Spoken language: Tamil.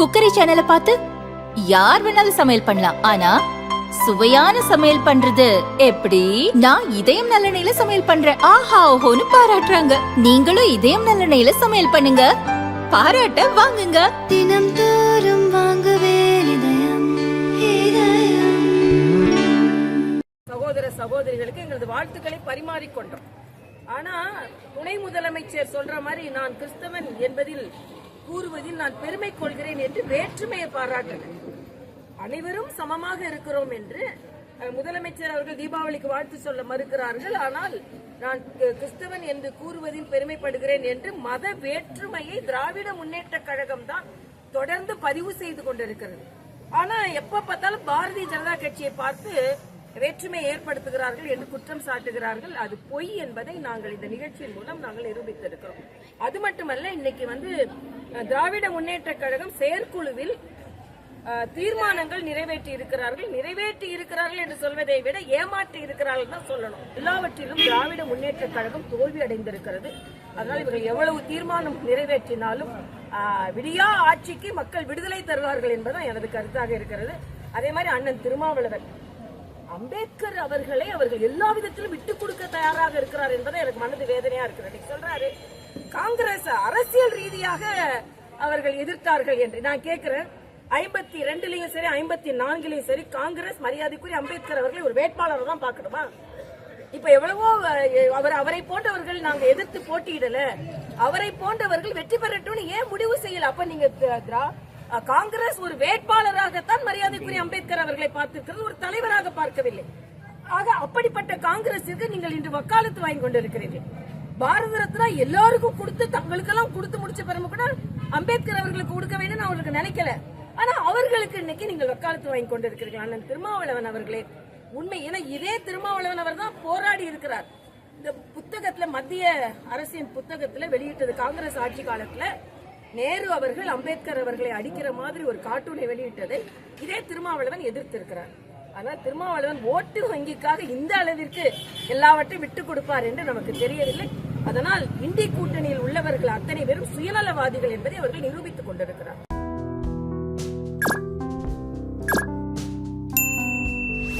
குக்கரி சேனலை பார்த்து யார் வேணாலும் சமையல் பண்ணலாம். ஆனா சுவையான சமையல் பண்றது எப்படி? நான் இதயம் நல்லெண்ணெயில சமையல் பண்றேன். ஆஹா ஓஹோன்னு பாராட்டுறாங்க. நீங்களும் இதயம் நல்லெண்ணெயில சமையல் பண்ணுங்க. பாராட்ட வாங்குங்க. தினம் தோறும் வாங்குவே இதயம். சகோதர சகோதரிகளுக்கு எங்களது வாழ்த்துக்களை பரிமாறிக்கொண்டோம். ஆனா துணை முதலமைச்சர் சொல்ற மாதிரி நான் கிறிஸ்தவன் என்பதில் கூறுவதில் நான் பெருமை கொள்கிறேன் என்று வேற்றுமையை பாராட்டினேன் அனைவரும் சமமாக இருக்கிறோம் என்று முதலமைச்சர் அவர்கள் தீபாவளிக்கு வாழ்த்து சொல்ல மறுக்கிறார்கள். ஆனால் நான் கிறிஸ்தவன் என்று கூறுவதில் பெருமைப்படுகிறேன் என்று மத வேற்றுமையை திராவிட முன்னேற்ற கழகம் தான் தொடர்ந்து பதிவு செய்து கொண்டிருக்கிறது. ஆனா எப்ப பார்த்தாலும் பாரதிய ஜனதா கட்சியை பார்த்து வேற்றுமை ஏற்படுத்துகிறார்கள் என்று குற்றம் சாட்டுகிறார்கள். அது பொய் என்பதை நாங்கள் இந்த நிகழ்ச்சியின் மூலம் நாங்கள் நிரூபித்திருக்கிறோம். அது மட்டுமல்ல இன்னைக்கு வந்து திராவிட முன்னேற்ற கழகம் செயற்குழுவில் தீர்மானங்கள் நிறைவேற்றி இருக்கிறார்கள். நிறைவேற்றி இருக்கிறார்கள் என்று சொல்வதை விட ஏமாற்றி இருக்கிறார்கள் தான் சொல்லணும். எல்லாவற்றிலும் திராவிட முன்னேற்ற கழகம் தோல்வி அடைந்திருக்கிறது. அதனால் இவர்கள் எவ்வளவு தீர்மானம் நிறைவேற்றினாலும் விடியா ஆட்சிக்கு மக்கள் விடுதலை தருவார்கள் என்பதுதான் எனது கருத்தாக இருக்கிறது. அதே மாதிரி அண்ணன் திருமாவளவன் அம்பேத்கர் அவர்களை அவர்கள் எல்லா விதத்திலும் விட்டுக் கொடுக்க தயாராக இருக்கிறார் என்பது எனக்கு மனது வேதனையா இருக்கிறது சொல்றாரு காங்கிரஸ் அரசியல் ரீதியாக அவர்கள் எதிர்த்தார்கள் என்று நான் கேட்கிறேன் ஐம்பத்தி ரெண்டுலயும் சரி ஐம்பத்தி நான்குலயும் சரி காங்கிரஸ் மரியாதைக்குரிய அம்பேத்கர் அவர்களை ஒரு வேட்பாளர் தான் பாக்கணுமா இப்ப எவ்வளவோ அவர் அவரை போன்றவர்கள் நாங்க எதிர்த்து போட்டியிடல. அவரை போன்றவர்கள் வெற்றி பெறட்டும்னு ஏன் முடிவு செய்யல? அப்ப நீங்க காங்கிரஸ் ஒரு வேட்பாளர் வேட்பாளராகத்தான் மரியாதைக்குரிய அம்பேத்கர் அவர்களை பார்த்திருக்கிறது ஒரு தலைவராக பார்க்கவில்லை. ஆக அப்படிப்பட்ட காங்கிரஸிற்கு நீங்கள் இன்று வக்காலத்து வாங்கி கொண்டிருக்கிறீர்கள். பாரத ரத்னா எல்லாருக்கும் கொடுத்து தங்களுக்கெல்லாம் கொடுத்து முடிச்ச பிறகு கூட அம்பேத்கர் அவர்களுக்கு கொடுக்க வேண்டும் நான் அவர்களுக்கு நினைக்கல. ஆனா அவர்களுக்கு இன்னைக்கு நீங்கள் வக்காலத்து வாங்கி கொண்டிருக்கிறீர்கள். அண்ணன் திருமாவளவன் அவர்களே உண்மை. ஏன்னா இதே திருமாவளவன் அவர் தான் போராடி இருக்கிறார். இந்த புத்தகத்துல மத்திய அரசின் புத்தகத்துல வெளியிட்டது காங்கிரஸ் ஆட்சி காலத்துல நேரு அவர்கள் அம்பேத்கர் அவர்களை அடிக்கிற மாதிரி ஒரு கார்ட்டூனை வெளியிட்டதை இதே திருமாவளவன் எதிர்த்திருக்கிறார். ஆனால் திருமாவளவன் ஓட்டு வங்கிக்காக இந்த அளவிற்கு எல்லாவற்றையும் விட்டுக் கொடுப்பார் என்று நமக்கு தெரியவில்லை. அதனால் இந்தி கூட்டணியில் உள்ளவர்கள் அத்தனை பேரும் சுயநலவாதிகள் என்பதை அவர்கள் நிரூபித்துக் கொண்டிருக்கிறார்.